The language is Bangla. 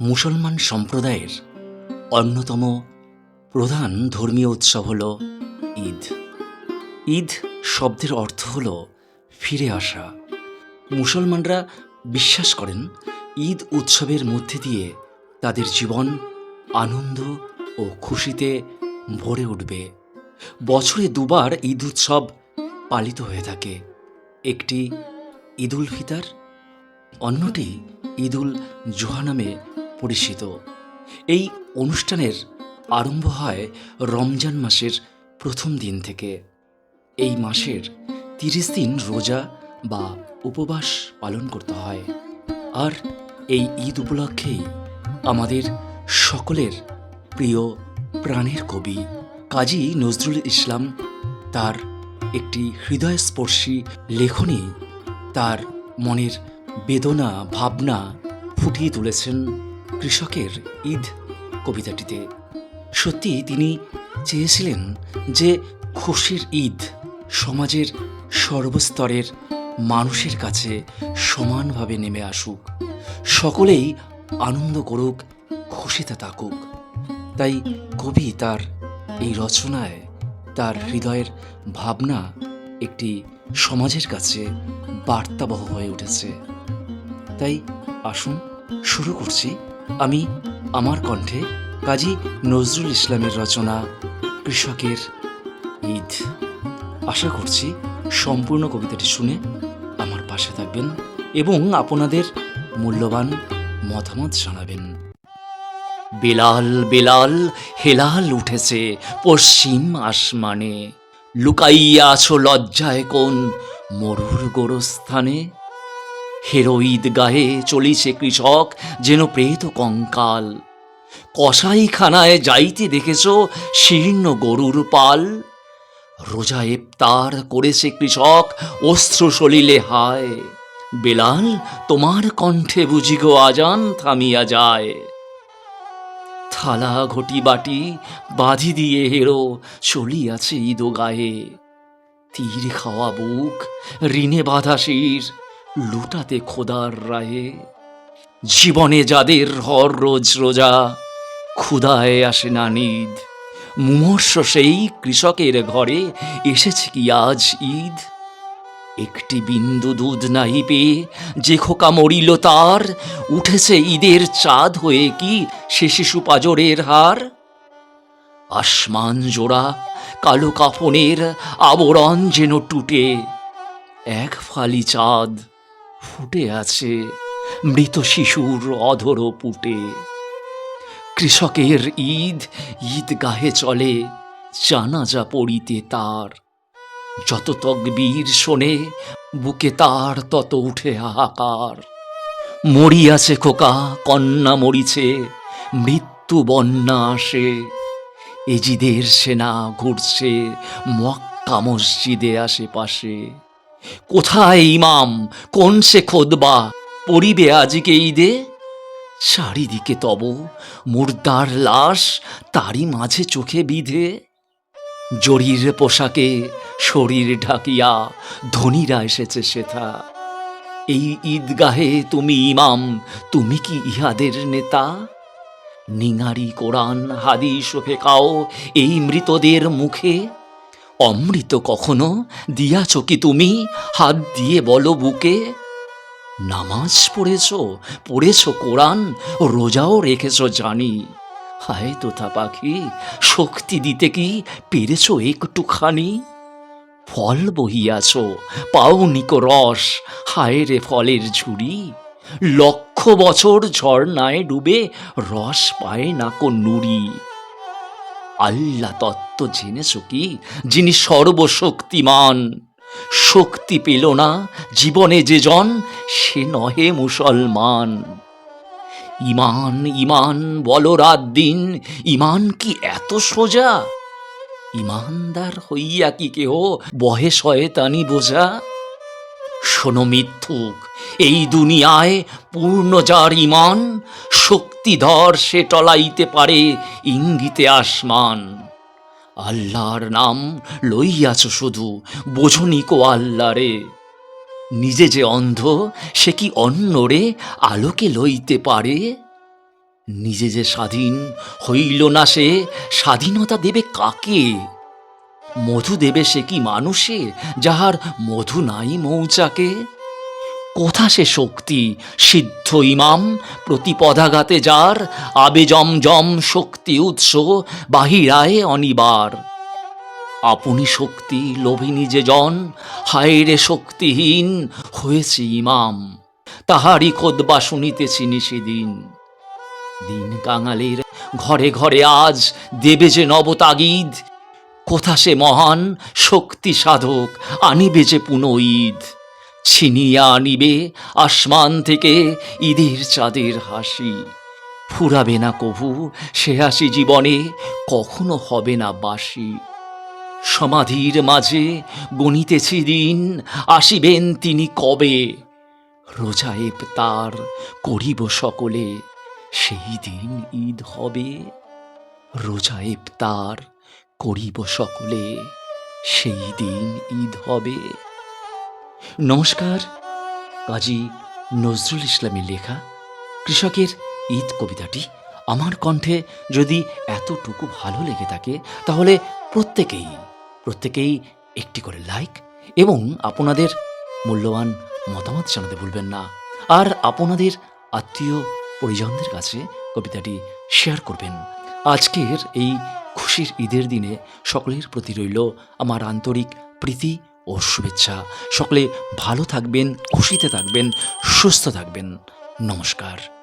মুসলমান সম্প্রদায়ের অন্যতম প্রধান ধর্মীয় উৎসব হল ঈদ। ঈদ শব্দের অর্থ হল ফিরে আসা। মুসলমানরা বিশ্বাস করেন, ঈদ উৎসবের মধ্যে দিয়ে তাদের জীবন আনন্দ ও খুশিতে ভরে উঠবে। বছরে দুবার ঈদ উৎসব পালিত হয়ে থাকে। একটি ঈদুল ফিতর, অন্যটি ঈদুল জোহা নামে পরিচিত এই অনুষ্ঠানের আরম্ভ হয় রমজান মাসের প্রথম দিন থেকে। এই মাসের তিরিশ দিন রোজা বা উপবাস পালন করতে হয়। আর এই ঈদ উপলক্ষেই আমাদের সকলের প্রিয় প্রাণের কবি কাজী নজরুল ইসলাম তার একটি হৃদয়স্পর্শী লেখনী তার মনের বেদনা, ভাবনা ফুটিয়ে তুলেছেন। কৃষকের ঈদ কবিতাটিতে। সত্যি তিনি চেয়েছিলেন যে খুশির ঈদ সমাজের সর্বস্তরের মানুষের কাছে সমানভাবে নেমে আসুক। সকলেই আনন্দ করুক, খুশিতে থাকুক। তাই কবি তার এই রচনায় তার হৃদয়ের ভাবনা একটি সমাজের কাছে বার্তাবহ হয়ে উঠেছে। তাই আসুন, শুরু করছি আমি আমার কণ্ঠে কাজী নজরুল ইসলামের রচনা কৃষকের ঈদ। আশা করছি সম্পূর্ণ কবিতাটি শুনে আমার পাশে থাকবেন এবং আপনাদের মূল্যবান মতামত জানাবেন। বেলাল বেলাল, হেলাল উঠেছে পশ্চিম আসমানে। লুকাইয়া আছো লজ্জায় কোন মরুর গোরস্থানে। হেরোইদ গায়ে চলিছে কৃষক যেন প্রেত কঙ্কাল। কসাইখানায় যাইতে দেখেছ শীর্ণ গরুর পাল। রোজা ইফতার করেছে কৃষক, অস্ত্র সলিলে হায়। বেলাল, তোমার কণ্ঠে বুঝি গো আজান থামিয়া যায়। থালা, ঘটি, বাটি বাঁধি দিয়ে হেরো চলিয়াছে ঈদ গায়ে তীর খাওয়া বুক, ঋণে বাঁধা শির। লুটাতে খোদার রায়ে। জীবনে যাদের হর রোজ রোজা ক্ষুদায় আসে না নিদ। মুমর্ষ সেই কৃষকের ঘরে, এসেছে কি আজ ঈদ? একটি বিন্দু দুধ নাহি পেয়ে যে খোকা মরিল তার, উঠেছে ঈদের চাঁদ হয়ে কি সে শিশু পাজরের হার? আসমান জোড়া, কালো কাফনের আবরণ যেন টুটে, এক ফালি চাঁদ ফুটে আছে মৃত শিশুর অধর পুটে। কৃষকের ঈদ ঈদ গাহে চলে, জানাজা পড়িতে তার। যত তকবীর শোনে, বুকে তার তত উঠে হাহাকার। মরিয়াছে খোকা, কন্যা মরিছে, মৃত্যু বন্যা আসে। এজিদের সেনা ঘুরছে, মক্কা মসজিদে আশেপাশে। কোথায় ইমাম? কোন সে খোদবা? পড়িবে আজকে ঈদে? চারিদিকে তব মুর্দার লাশ তারই মাঝে চোখে বিধে। জরির পোশাকে শরীর ঢাকিয়া ধনীরা এসেছে সেথা। এই ঈদগাহে তুমি ইমাম, তুমি কি ইহাদের নেতা? নিঙারি কোরআন, হাদিস ফেকাও এই মৃতদের মুখে অমৃত কখনো দিয়াছ কি তুমি? হাত দিয়ে বলো বুকে। নামাজ পড়েছ পড়েছ কোরআন, রোজাও রেখেছ জানি। হায় তোতা পাখি, শক্তি দিতে কি পেরেছ একটুখানি? ফল বহিয়াছ পাওনিক রস, হায় রে ফলের ঝুড়ি। লক্ষ বছর ঝর্ণায় ডুবে রস পায় না কো নুড়ি। আল্লাহ তত্ত্ব জেনেছ কি? যিনি সর্বশক্তিমান। শক্তি পেল না জীবনে যে জন, সে নহে মুসলমান। ইমান ইমান বলো রাত দিন, ইমান কি এত সোজা? ইমানদার হইয়া কি কেহ বহে শয়তানি বোঝা? শোনো মিথ্যুক, এই দুনিয়ায় পূর্ণ যার ইমান শক্তিধর সে টলাইতে পারে ইঙ্গিতে আসমান। আল্লাহর নাম লইয়াছ শুধু, বোঝনি কো আল্লাহ রে। নিজে যে অন্ধ, সে কি অন্যরে আলোকে লইতে পারে? নিজে যে স্বাধীন হইল না সে, স্বাধীনতা দেবে কাকে? মধু দেবে সে কি মানুষে, যাহার মধু নাই মৌচাকে? কোথা সে শক্তি, সিদ্ধ ইমাম, প্রতিপদাঘাতে যার আবে জম জম শক্তি উৎস, বাহিরায় অনিবার? আপনি শক্তি লোভিনী যে জন হায় রে শক্তিহীন হয়েছে ইমাম, তাহারই খোদবা শুনিতেছি সেদিন দিন কাঙালের ঘরে ঘরে আজ দেবে যে নবতাগিদ কোথা সে মহান শক্তি সাধক আনিবে যে পুনঃ ঈদ ছিনিয়া আনিবে আসমান থেকে ঈদের চাঁদের হাসি। ফুরাবে না কভু সে হাসি জীবনে, কখনো হবে না বাসি সমাধির মাঝে গণিতেছি দিন, আসিবেন তিনি কবে? রোজায়েব তার করিব সকলে, সেই দিন ঈদ হবে। রোজায়েব তার করিব সকলে, সেই দিন ঈদ হবে। নমস্কার, কাজী নজরুল ইসলামের লেখা, কৃষকের ঈদ কবিতাটি। আমার কণ্ঠে যদি এতটুকু ভালো লেগে থাকে, তাহলে প্রত্যেকেই প্রত্যেকেই একটি করে লাইক এবং আপনাদের মূল্যবান মতামত জানাতে ভুলবেন না। আর আপনাদের আত্মীয় পরিজনদের কাছে কবিতাটি শেয়ার করবেন। আজকের এই খুশির ঈদের দিনে সকলের প্রতি রইল আমার আন্তরিক প্রীতি ও শুভেচ্ছা। সকলে ভালো থাকবেন, খুশিতে থাকবেন, সুস্থ থাকবেন। নমস্কার।